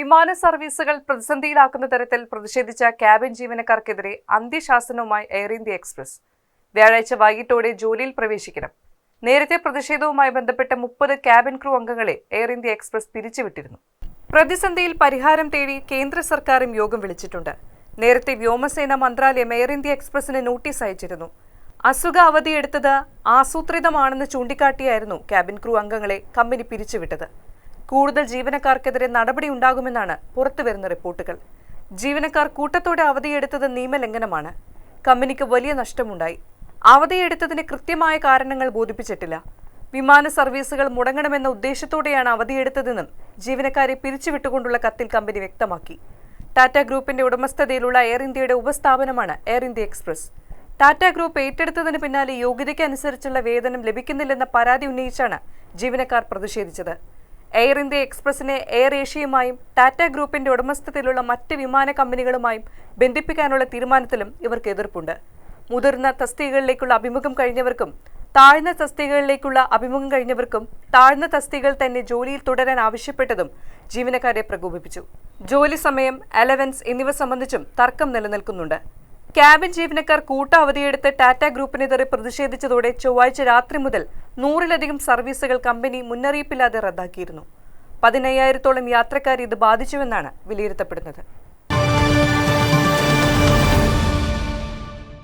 വിമാന സർവീസുകൾ പ്രതിസന്ധിയിലാക്കുന്ന തരത്തിൽ പ്രതിഷേധിച്ച ക്യാബിൻ ജീവനക്കാർക്കെതിരെ അന്ത്യശാസനവുമായി എയർ ഇന്ത്യ എക്സ്പ്രസ്. വ്യാഴാഴ്ച വൈകിട്ടോടെ ജോലിയിൽ പ്രവേശിക്കണം. നേരത്തെ പ്രതിഷേധവുമായി ബന്ധപ്പെട്ട മുപ്പത് ക്യാബിൻ ക്രൂ അംഗങ്ങളെ എയർ ഇന്ത്യ എക്സ്പ്രസ് പിരിച്ചുവിട്ടിരുന്നു. പ്രതിസന്ധിയിൽ പരിഹാരം തേടി കേന്ദ്ര സർക്കാരും യോഗം വിളിച്ചിട്ടുണ്ട്. നേരത്തെ വ്യോമസേന മന്ത്രാലയം എയർ ഇന്ത്യ എക്സ്പ്രസിന് നോട്ടീസ് അയച്ചിരുന്നു. അസുഖ അവധിയെടുത്തത് ആസൂത്രിതമാണെന്ന് ചൂണ്ടിക്കാട്ടിയായിരുന്നു ക്യാബിൻ ക്രൂ അംഗങ്ങളെ കമ്പനി പിരിച്ചുവിട്ടത്. കൂടുതൽ ജീവനക്കാർക്കെതിരെ നടപടി ഉണ്ടാകുമെന്നാണ് പുറത്തുവരുന്ന റിപ്പോർട്ടുകൾ. ജീവനക്കാർ കൂട്ടത്തോടെ അവധിയെടുത്തത് നിയമലംഘനമാണ്. കമ്പനിക്ക് വലിയ നഷ്ടമുണ്ടായി. അവധിയെടുത്തതിന് കൃത്യമായ കാരണങ്ങൾ ബോധിപ്പിച്ചിട്ടില്ല. വിമാന സർവീസുകൾ മുടങ്ങണമെന്ന ഉദ്ദേശത്തോടെയാണ് അവധിയെടുത്തതെന്നും ജീവനക്കാരെ പിരിച്ചുവിട്ടുകൊണ്ടുള്ള കത്തിൽ കമ്പനി വ്യക്തമാക്കി. ടാറ്റ ഗ്രൂപ്പിന്റെ ഉടമസ്ഥതയിലുള്ള എയർ ഇന്ത്യയുടെ ഉപസ്ഥാപനമാണ് air India express. Tata group ഏറ്റെടുത്തതിന് പിന്നാലെ യോഗ്യതയ്ക്കനുസരിച്ചുള്ള വേതനം ലഭിക്കുന്നില്ലെന്ന പരാതി ഉന്നയിച്ചാണ് ജീവനക്കാർ പ്രതിഷേധിച്ചത്. എയർ ഇന്ത്യ എക്സ്പ്രസിനെ എയർ ഏഷ്യയുമായും ടാറ്റ ഗ്രൂപ്പിന്റെ ഉടമസ്ഥതയിലുള്ള മറ്റ് വിമാന കമ്പനികളുമായും ബന്ധിപ്പിക്കാനുള്ള തീരുമാനത്തിലും ഇവർക്ക് എതിർപ്പുണ്ട്. മുതിർന്ന തസ്തികകളിലേക്കുള്ള അഭിമുഖം കഴിഞ്ഞവർക്കും താഴ്ന്ന തസ്തികകളിലേക്കുള്ള അഭിമുഖം കഴിഞ്ഞവർക്കും താഴ്ന്ന തസ്തികകൾ തന്നെ ജോലിയിൽ തുടരാൻ ആവശ്യപ്പെട്ടതും ജീവനക്കാരെ പ്രകോപിപ്പിച്ചു. ജോലി സമയം അലവൻസ് എന്നിവ സംബന്ധിച്ചും തർക്കം നിലനിൽക്കുന്നുണ്ട്. ക്യാബിൻ ജീവനക്കാർ കൂട്ട അവധിയെടുത്ത് ടാറ്റ ഗ്രൂപ്പിനെതിരെ പ്രതിഷേധിച്ചതോടെ ചൊവ്വാഴ്ച രാത്രി മുതൽ നൂറിലധികം സർവീസുകൾ കമ്പനി മുന്നറിയിപ്പില്ലാതെ റദ്ദാക്കിയിരുന്നു. പതിനയ്യായിരത്തോളം യാത്രക്കാരെ ഇത് ബാധിച്ചുവെന്നാണ് വിലയിരുത്തപ്പെടുന്നത്.